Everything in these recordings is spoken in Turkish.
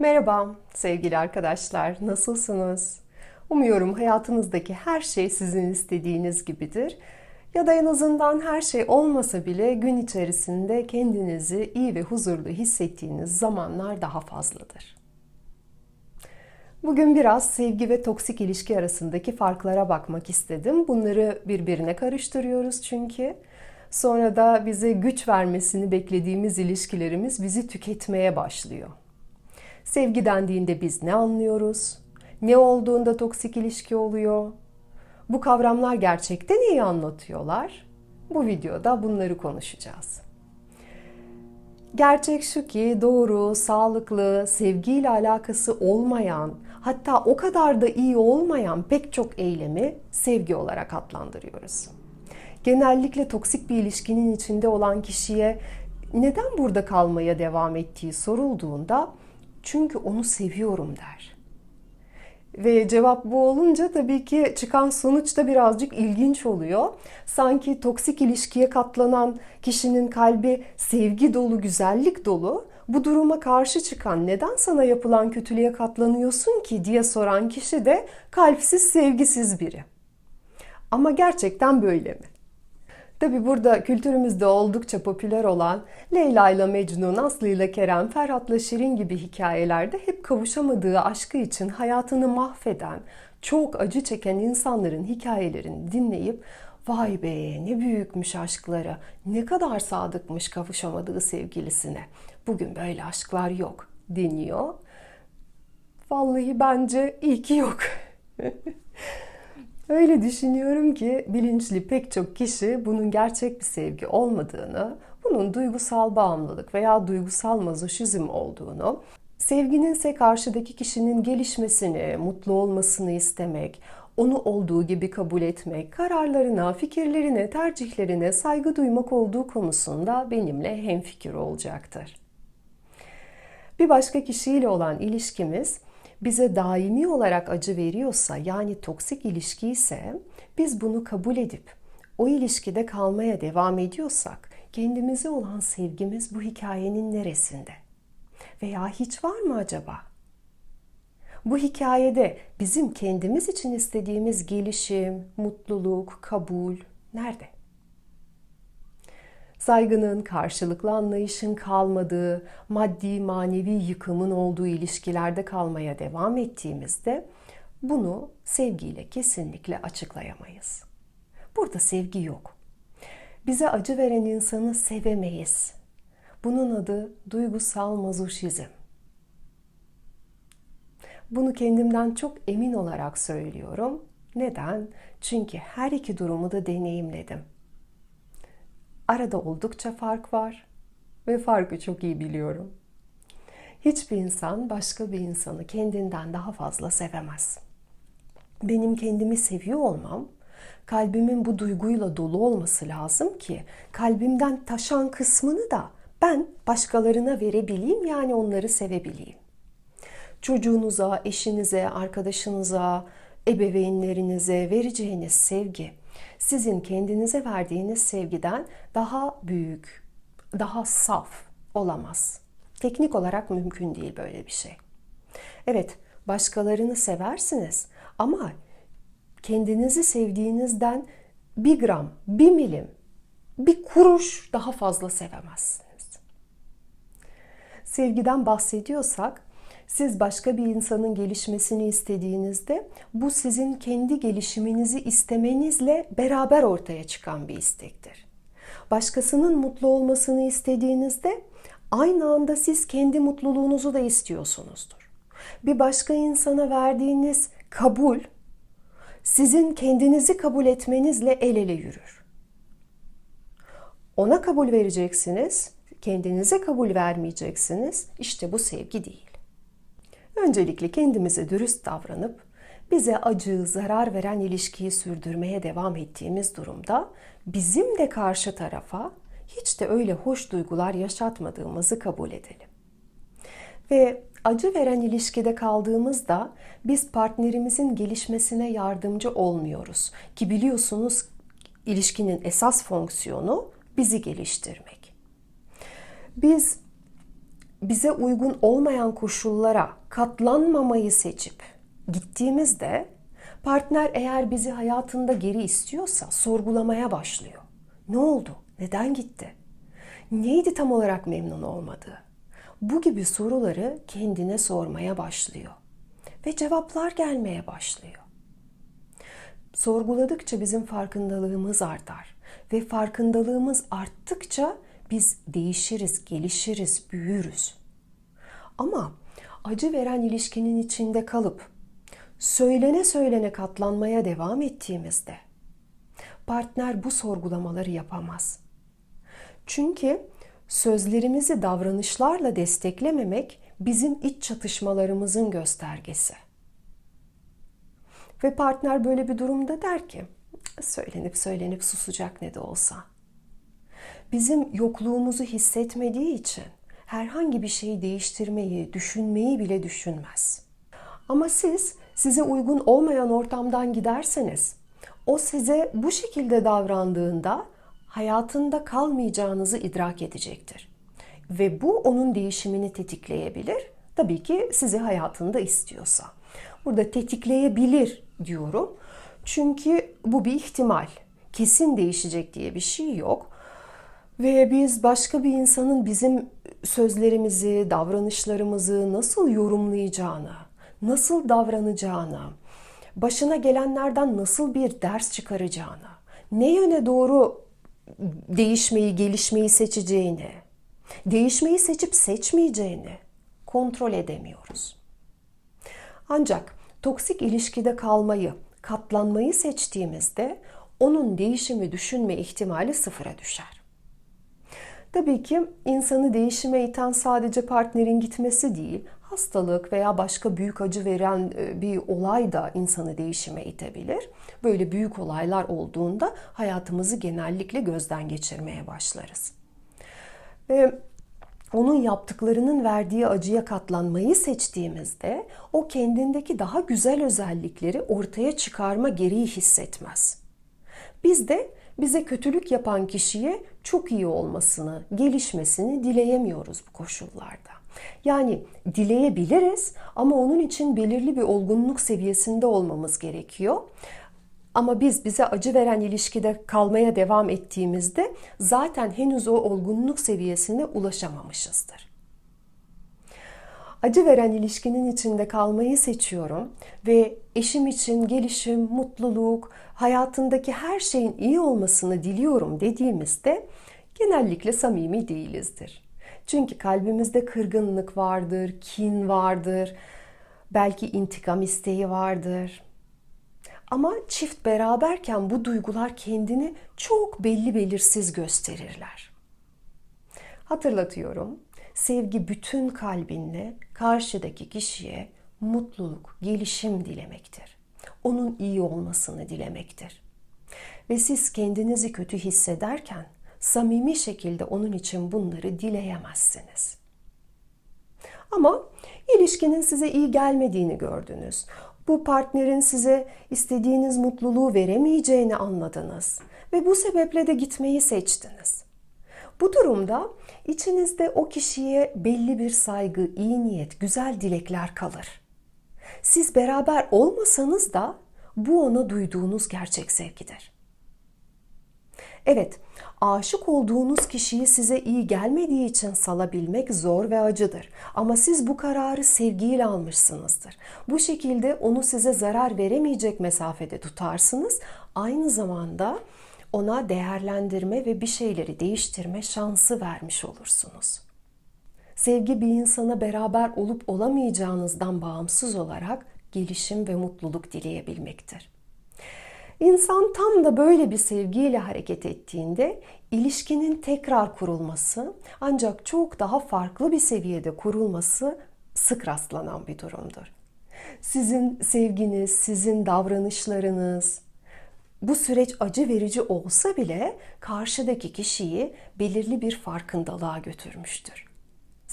Merhaba sevgili arkadaşlar, nasılsınız? Umuyorum hayatınızdaki her şey sizin istediğiniz gibidir. Ya da en azından her şey olmasa bile gün içerisinde kendinizi iyi ve huzurlu hissettiğiniz zamanlar daha fazladır. Bugün biraz sevgi ve toksik ilişki arasındaki farklara bakmak istedim. Bunları birbirine karıştırıyoruz çünkü. Sonra da bize güç vermesini beklediğimiz ilişkilerimiz bizi tüketmeye başlıyor. Sevgi dendiğinde biz ne anlıyoruz? Ne olduğunda toksik ilişki oluyor? Bu kavramlar gerçekten iyi anlatıyorlar. Bu videoda bunları konuşacağız. Gerçek şu ki doğru, sağlıklı, sevgiyle alakası olmayan, hatta o kadar da iyi olmayan pek çok eylemi sevgi olarak adlandırıyoruz. Genellikle toksik bir ilişkinin içinde olan kişiye neden burada kalmaya devam ettiği sorulduğunda çünkü onu seviyorum der. Ve cevap bu olunca tabii ki çıkan sonuç da birazcık ilginç oluyor. Sanki toksik ilişkiye katlanan kişinin kalbi sevgi dolu, güzellik dolu. Bu duruma karşı çıkan neden sana yapılan kötülüğe katlanıyorsun ki diye soran kişi de kalpsiz, sevgisiz biri. Ama gerçekten böyle mi? Tabi burada kültürümüzde oldukça popüler olan Leyla ile Mecnun, Aslı ile Kerem, Ferhat'la Şirin gibi hikayelerde hep kavuşamadığı aşkı için hayatını mahveden, çok acı çeken insanların hikayelerini dinleyip vay be ne büyükmüş aşkları, ne kadar sadıkmış kavuşamadığı sevgilisine. Bugün böyle aşklar yok deniyor. Vallahi bence iyi ki yok. Öyle düşünüyorum ki bilinçli pek çok kişi bunun gerçek bir sevgi olmadığını, bunun duygusal bağımlılık veya duygusal mazoşizm olduğunu, sevginin ise karşıdaki kişinin gelişmesini, mutlu olmasını istemek, onu olduğu gibi kabul etmek, kararlarına, fikirlerine, tercihlerine saygı duymak olduğu konusunda benimle hemfikir olacaktır. Bir başka kişiyle olan ilişkimiz bize daimi olarak acı veriyorsa yani toksik ilişki ise biz bunu kabul edip o ilişkide kalmaya devam ediyorsak kendimize olan sevgimiz bu hikayenin neresinde? Veya hiç var mı acaba? Bu hikayede bizim kendimiz için istediğimiz gelişim, mutluluk, kabul nerede? Saygının, karşılıklı anlayışın kalmadığı, maddi manevi yıkımın olduğu ilişkilerde kalmaya devam ettiğimizde bunu sevgiyle kesinlikle açıklayamayız. Burada sevgi yok. Bize acı veren insanı sevemeyiz. Bunun adı duygusal mazoşizm. Bunu kendimden çok emin olarak söylüyorum. Neden? Çünkü her iki durumu da deneyimledim. Arada oldukça fark var ve farkı çok iyi biliyorum. Hiçbir insan başka bir insanı kendinden daha fazla sevemez. Benim kendimi seviyor olmam, kalbimin bu duyguyla dolu olması lazım ki kalbimden taşan kısmını da ben başkalarına verebileyim yani onları sevebileyim. Çocuğunuza, eşinize, arkadaşınıza, ebeveynlerinize vereceğiniz sevgi sizin kendinize verdiğiniz sevgiden daha büyük, daha saf olamaz. Teknik olarak mümkün değil böyle bir şey. Evet, başkalarını seversiniz ama kendinizi sevdiğinizden bir gram, bir milim, bir kuruş daha fazla sevemezsiniz. Sevgiden bahsediyorsak siz başka bir insanın gelişmesini istediğinizde bu sizin kendi gelişiminizi istemenizle beraber ortaya çıkan bir istektir. Başkasının mutlu olmasını istediğinizde aynı anda siz kendi mutluluğunuzu da istiyorsunuzdur. Bir başka insana verdiğiniz kabul sizin kendinizi kabul etmenizle el ele yürür. Ona kabul vereceksiniz, kendinize kabul vermeyeceksiniz. İşte bu sevgi değil. Öncelikle kendimize dürüst davranıp bize acı, zarar veren ilişkiyi sürdürmeye devam ettiğimiz durumda bizim de karşı tarafa hiç de öyle hoş duygular yaşatmadığımızı kabul edelim. Ve acı veren ilişkide kaldığımızda biz partnerimizin gelişmesine yardımcı olmuyoruz. Ki biliyorsunuz ilişkinin esas fonksiyonu bizi geliştirmek. Biz bize uygun olmayan koşullara katlanmamayı seçip gittiğimizde partner eğer bizi hayatında geri istiyorsa sorgulamaya başlıyor. Ne oldu? Neden gitti? Neydi tam olarak memnun olmadığı? Bu gibi soruları kendine sormaya başlıyor ve cevaplar gelmeye başlıyor. Sorguladıkça bizim farkındalığımız artar ve farkındalığımız arttıkça biz değişiriz, gelişiriz, büyürüz. Ama acı veren ilişkinin içinde kalıp söylene söylene katlanmaya devam ettiğimizde partner bu sorgulamaları yapamaz. Çünkü sözlerimizi davranışlarla desteklememek bizim iç çatışmalarımızın göstergesi. Ve partner böyle bir durumda der ki, söylenip söylenip susacak ne de olsa. Bizim yokluğumuzu hissetmediği için herhangi bir şeyi değiştirmeyi, düşünmeyi bile düşünmez. Ama siz size uygun olmayan ortamdan giderseniz, o size bu şekilde davrandığında hayatında kalmayacağınızı idrak edecektir. Ve bu onun değişimini tetikleyebilir. Tabii ki sizi hayatında istiyorsa. Burada tetikleyebilir diyorum. Çünkü bu bir ihtimal. Kesin değişecek diye bir şey yok. Ve biz başka bir insanın bizim sözlerimizi, davranışlarımızı nasıl yorumlayacağını, nasıl davranacağını, başına gelenlerden nasıl bir ders çıkaracağını, ne yöne doğru değişmeyi, gelişmeyi seçeceğini, değişmeyi seçip seçmeyeceğini kontrol edemiyoruz. Ancak toksik ilişkide kalmayı, katlanmayı seçtiğimizde onun değişimi düşünme ihtimali sıfıra düşer. Tabii ki insanı değişime iten sadece partnerin gitmesi değil, hastalık veya başka büyük acı veren bir olay da insanı değişime itebilir. Böyle büyük olaylar olduğunda hayatımızı genellikle gözden geçirmeye başlarız. Ve onun yaptıklarının verdiği acıya katlanmayı seçtiğimizde o kendindeki daha güzel özellikleri ortaya çıkarma gereği hissetmez. Biz de bize kötülük yapan kişiye çok iyi olmasını, gelişmesini dileyemiyoruz bu koşullarda. Yani dileyebiliriz ama onun için belirli bir olgunluk seviyesinde olmamız gerekiyor. Ama biz bize acı veren ilişkide kalmaya devam ettiğimizde zaten henüz o olgunluk seviyesine ulaşamamışızdır. Acı veren ilişkinin içinde kalmayı seçiyorum ve eşim için gelişim, mutluluk, hayatındaki her şeyin iyi olmasını diliyorum dediğimizde genellikle samimi değilizdir. Çünkü kalbimizde kırgınlık vardır, kin vardır, belki intikam isteği vardır. Ama çift beraberken bu duygular kendini çok belli belirsiz gösterirler. Hatırlatıyorum. Sevgi bütün kalbinle karşıdaki kişiye mutluluk, gelişim dilemektir. Onun iyi olmasını dilemektir. Ve siz kendinizi kötü hissederken samimi şekilde onun için bunları dileyemezsiniz. Ama ilişkinin size iyi gelmediğini gördünüz. Bu partnerin size istediğiniz mutluluğu veremeyeceğini anladınız ve bu sebeple de gitmeyi seçtiniz. Bu durumda içinizde o kişiye belli bir saygı, iyi niyet, güzel dilekler kalır. Siz beraber olmasanız da bu ona duyduğunuz gerçek sevgidir. Evet, aşık olduğunuz kişiyi size iyi gelmediği için salabilmek zor ve acıdır. Ama siz bu kararı sevgiyle almışsınızdır. Bu şekilde onu size zarar veremeyecek mesafede tutarsınız. Aynı zamanda ona değerlendirme ve bir şeyleri değiştirme şansı vermiş olursunuz. Sevgi bir insana beraber olup olamayacağınızdan bağımsız olarak gelişim ve mutluluk dileyebilmektir. İnsan tam da böyle bir sevgiyle hareket ettiğinde ilişkinin tekrar kurulması ancak çok daha farklı bir seviyede kurulması sık rastlanan bir durumdur. Sizin sevginiz, sizin davranışlarınız, bu süreç acı verici olsa bile karşıdaki kişiyi belirli bir farkındalığa götürmüştür.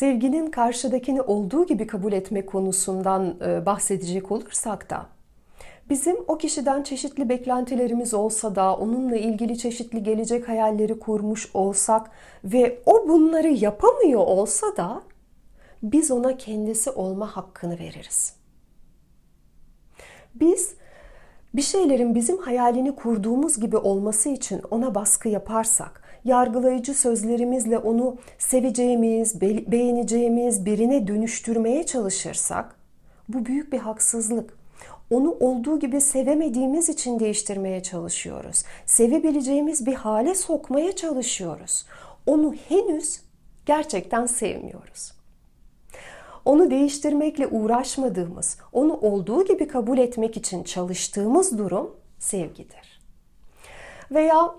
Sevginin karşıdakini olduğu gibi kabul etme konusundan e, bahsedecek olursak da Bizim o kişiden çeşitli beklentilerimiz olsa da, onunla ilgili çeşitli gelecek hayalleri kurmuş olsak ve o bunları yapamıyor olsa da biz ona kendisi olma hakkını veririz. Biz bir şeylerin bizim hayalini kurduğumuz gibi olması için ona baskı yaparsak, yargılayıcı sözlerimizle onu seveceğimiz, be- beğeneceğimiz birine dönüştürmeye çalışırsak bu büyük bir haksızlık. Onu olduğu gibi sevemediğimiz için değiştirmeye çalışıyoruz. Sevebileceğimiz bir hale sokmaya çalışıyoruz. Onu henüz gerçekten sevmiyoruz. Onu değiştirmekle uğraşmadığımız, onu olduğu gibi kabul etmek için çalıştığımız durum sevgidir. Veya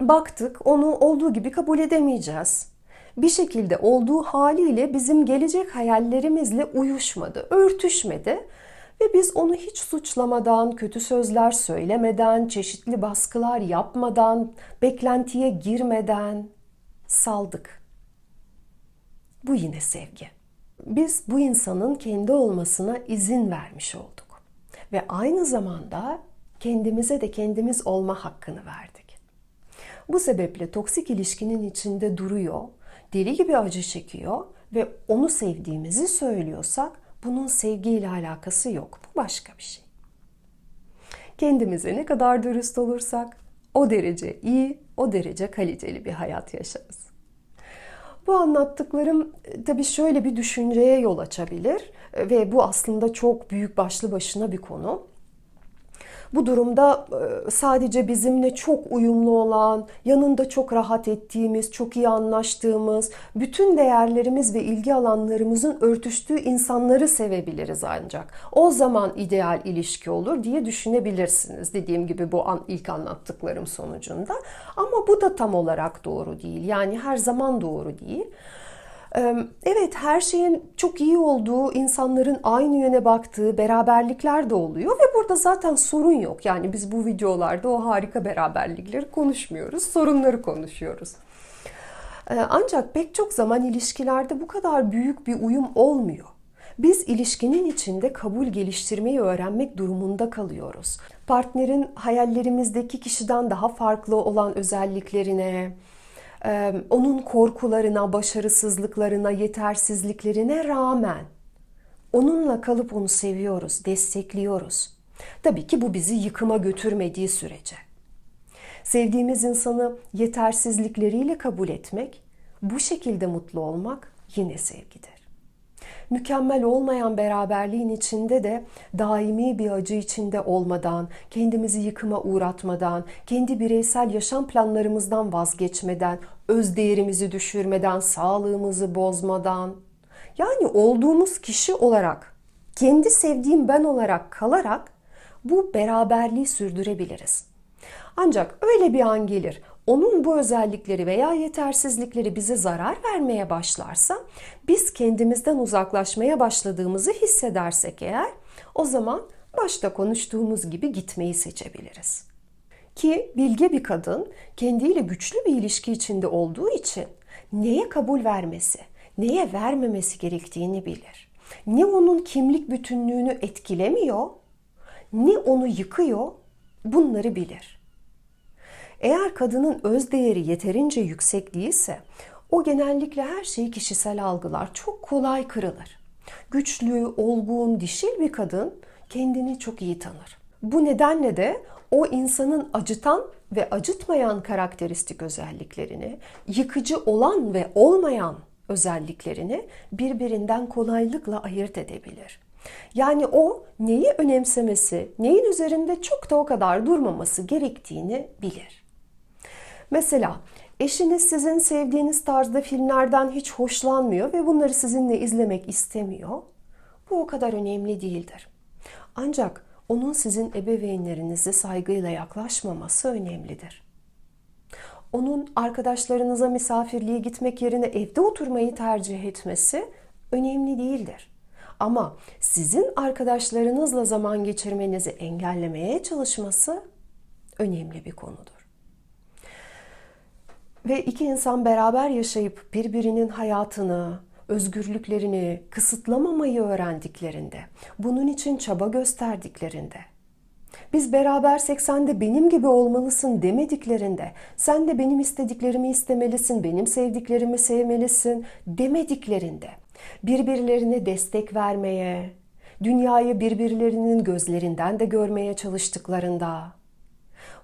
baktık onu olduğu gibi kabul edemeyeceğiz. Bir şekilde olduğu haliyle bizim gelecek hayallerimizle uyuşmadı, örtüşmedi ve biz onu hiç suçlamadan, kötü sözler söylemeden, çeşitli baskılar yapmadan, beklentiye girmeden saldık. Bu yine sevgi. Biz bu insanın kendi olmasına izin vermiş olduk. Ve aynı zamanda kendimize de kendimiz olma hakkını verdik. Bu sebeple toksik ilişkinin içinde duruyor, deli gibi acı çekiyor ve onu sevdiğimizi söylüyorsak bunun sevgiyle alakası yok. Bu başka bir şey. Kendimize ne kadar dürüst olursak o derece iyi, o derece kaliteli bir hayat yaşarız. Bu anlattıklarım e, tabii şöyle bir düşünceye yol açabilir e, ve bu aslında çok büyük başlı başına bir konu. Bu durumda e, sadece bizimle çok uyumlu olan, yanında çok rahat ettiğimiz, çok iyi anlaştığımız, bütün değerlerimiz ve ilgi alanlarımızın örtüştüğü insanları sevebiliriz ancak. O zaman ideal ilişki olur diye düşünebilirsiniz. Dediğim gibi bu an, ilk anlattıklarım sonucunda. Ama bu da tam olarak doğru değil. Yani her zaman doğru değil. Evet her şeyin çok iyi olduğu, insanların aynı yöne baktığı beraberlikler de oluyor ve burada zaten sorun yok. Yani biz bu videolarda o harika beraberlikleri konuşmuyoruz, sorunları konuşuyoruz. Ancak pek çok zaman ilişkilerde bu kadar büyük bir uyum olmuyor. Biz ilişkinin içinde kabul geliştirmeyi öğrenmek durumunda kalıyoruz. Partnerin hayallerimizdeki kişiden daha farklı olan özelliklerine, onun korkularına, başarısızlıklarına, yetersizliklerine rağmen onunla kalıp onu seviyoruz, destekliyoruz. Tabii ki bu bizi yıkıma götürmediği sürece. Sevdiğimiz insanı yetersizlikleriyle kabul etmek, bu şekilde mutlu olmak yine sevgidir mükemmel olmayan beraberliğin içinde de daimi bir acı içinde olmadan, kendimizi yıkıma uğratmadan, kendi bireysel yaşam planlarımızdan vazgeçmeden, öz değerimizi düşürmeden, sağlığımızı bozmadan, yani olduğumuz kişi olarak, kendi sevdiğim ben olarak kalarak bu beraberliği sürdürebiliriz. Ancak öyle bir an gelir onun bu özellikleri veya yetersizlikleri bize zarar vermeye başlarsa biz kendimizden uzaklaşmaya başladığımızı hissedersek eğer o zaman başta konuştuğumuz gibi gitmeyi seçebiliriz. Ki bilge bir kadın kendiyle güçlü bir ilişki içinde olduğu için neye kabul vermesi, neye vermemesi gerektiğini bilir. Ne onun kimlik bütünlüğünü etkilemiyor, ne onu yıkıyor bunları bilir. Eğer kadının öz değeri yeterince yüksek değilse o genellikle her şeyi kişisel algılar, çok kolay kırılır. Güçlü, olgun, dişil bir kadın kendini çok iyi tanır. Bu nedenle de o insanın acıtan ve acıtmayan karakteristik özelliklerini, yıkıcı olan ve olmayan özelliklerini birbirinden kolaylıkla ayırt edebilir. Yani o neyi önemsemesi, neyin üzerinde çok da o kadar durmaması gerektiğini bilir. Mesela eşiniz sizin sevdiğiniz tarzda filmlerden hiç hoşlanmıyor ve bunları sizinle izlemek istemiyor. Bu o kadar önemli değildir. Ancak onun sizin ebeveynlerinize saygıyla yaklaşmaması önemlidir. Onun arkadaşlarınıza misafirliğe gitmek yerine evde oturmayı tercih etmesi önemli değildir. Ama sizin arkadaşlarınızla zaman geçirmenizi engellemeye çalışması önemli bir konudur. Ve iki insan beraber yaşayıp birbirinin hayatını, özgürlüklerini kısıtlamamayı öğrendiklerinde, bunun için çaba gösterdiklerinde, biz berabersek sen de benim gibi olmalısın demediklerinde, sen de benim istediklerimi istemelisin, benim sevdiklerimi sevmelisin demediklerinde, birbirlerine destek vermeye, dünyayı birbirlerinin gözlerinden de görmeye çalıştıklarında,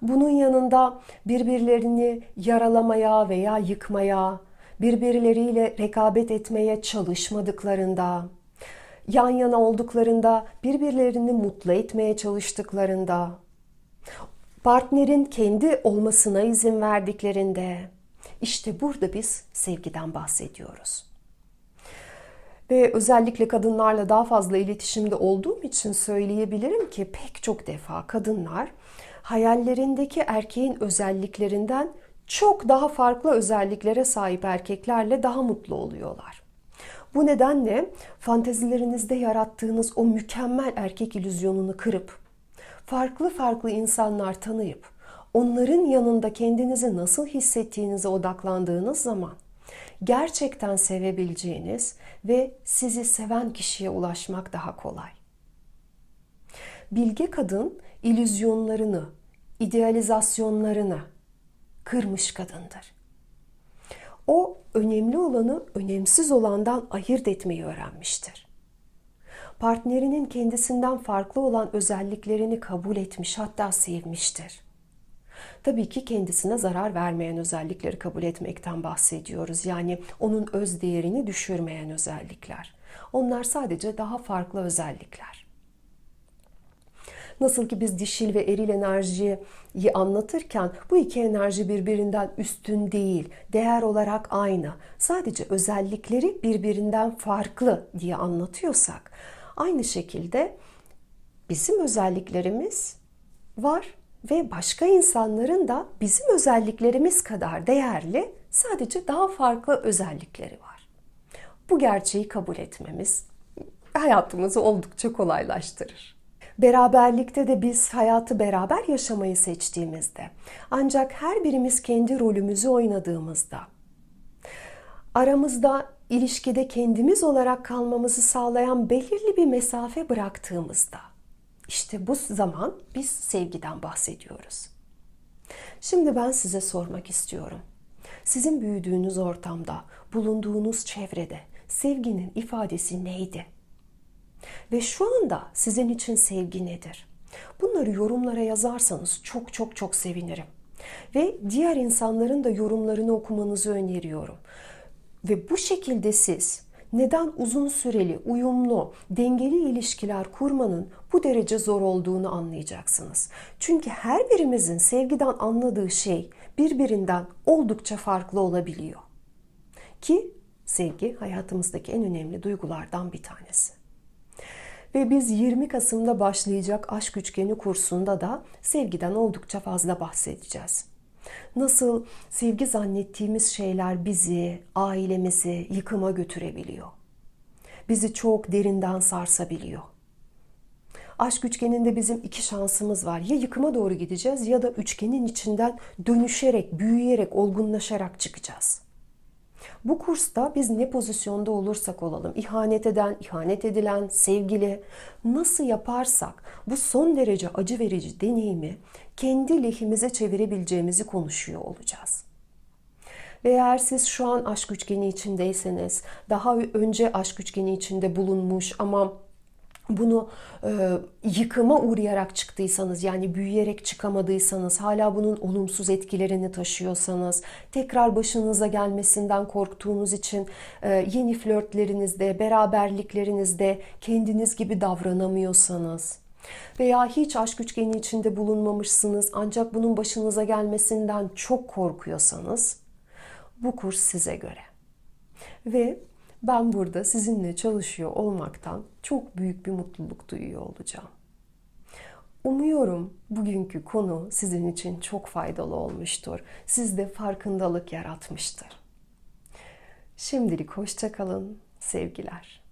bunun yanında birbirlerini yaralamaya veya yıkmaya, birbirleriyle rekabet etmeye çalışmadıklarında, yan yana olduklarında birbirlerini mutlu etmeye çalıştıklarında, partnerin kendi olmasına izin verdiklerinde, işte burada biz sevgiden bahsediyoruz. Ve özellikle kadınlarla daha fazla iletişimde olduğum için söyleyebilirim ki pek çok defa kadınlar hayallerindeki erkeğin özelliklerinden çok daha farklı özelliklere sahip erkeklerle daha mutlu oluyorlar. Bu nedenle fantezilerinizde yarattığınız o mükemmel erkek illüzyonunu kırıp farklı farklı insanlar tanıyıp onların yanında kendinizi nasıl hissettiğinize odaklandığınız zaman gerçekten sevebileceğiniz ve sizi seven kişiye ulaşmak daha kolay. Bilge kadın illüzyonlarını, idealizasyonlarını kırmış kadındır. O önemli olanı önemsiz olandan ayırt etmeyi öğrenmiştir. Partnerinin kendisinden farklı olan özelliklerini kabul etmiş hatta sevmiştir. Tabii ki kendisine zarar vermeyen özellikleri kabul etmekten bahsediyoruz. Yani onun öz değerini düşürmeyen özellikler. Onlar sadece daha farklı özellikler. Nasıl ki biz dişil ve eril enerjiyi anlatırken bu iki enerji birbirinden üstün değil, değer olarak aynı. Sadece özellikleri birbirinden farklı diye anlatıyorsak aynı şekilde bizim özelliklerimiz var ve başka insanların da bizim özelliklerimiz kadar değerli sadece daha farklı özellikleri var. Bu gerçeği kabul etmemiz hayatımızı oldukça kolaylaştırır. Beraberlikte de biz hayatı beraber yaşamayı seçtiğimizde ancak her birimiz kendi rolümüzü oynadığımızda aramızda ilişkide kendimiz olarak kalmamızı sağlayan belirli bir mesafe bıraktığımızda işte bu zaman biz sevgiden bahsediyoruz. Şimdi ben size sormak istiyorum. Sizin büyüdüğünüz ortamda, bulunduğunuz çevrede sevginin ifadesi neydi? Ve şu anda sizin için sevgi nedir? Bunları yorumlara yazarsanız çok çok çok sevinirim. Ve diğer insanların da yorumlarını okumanızı öneriyorum. Ve bu şekilde siz neden uzun süreli, uyumlu, dengeli ilişkiler kurmanın bu derece zor olduğunu anlayacaksınız. Çünkü her birimizin sevgiden anladığı şey birbirinden oldukça farklı olabiliyor. Ki sevgi hayatımızdaki en önemli duygulardan bir tanesi. Ve biz 20 Kasım'da başlayacak aşk üçgeni kursunda da sevgiden oldukça fazla bahsedeceğiz. Nasıl sevgi zannettiğimiz şeyler bizi, ailemizi yıkıma götürebiliyor. Bizi çok derinden sarsabiliyor. Aşk üçgeninde bizim iki şansımız var. Ya yıkıma doğru gideceğiz ya da üçgenin içinden dönüşerek, büyüyerek, olgunlaşarak çıkacağız. Bu kursta biz ne pozisyonda olursak olalım, ihanet eden, ihanet edilen, sevgili nasıl yaparsak bu son derece acı verici deneyimi kendi lehimize çevirebileceğimizi konuşuyor olacağız. Ve eğer siz şu an aşk üçgeni içindeyseniz, daha önce aşk üçgeni içinde bulunmuş ama bunu e, yıkıma uğrayarak çıktıysanız yani büyüyerek çıkamadıysanız hala bunun olumsuz etkilerini taşıyorsanız tekrar başınıza gelmesinden korktuğunuz için e, yeni flörtlerinizde beraberliklerinizde kendiniz gibi davranamıyorsanız veya hiç aşk üçgeni içinde bulunmamışsınız ancak bunun başınıza gelmesinden çok korkuyorsanız bu kurs size göre. Ve ben burada sizinle çalışıyor olmaktan çok büyük bir mutluluk duyuyor olacağım. Umuyorum bugünkü konu sizin için çok faydalı olmuştur. Sizde farkındalık yaratmıştır. Şimdilik hoşça kalın. Sevgiler.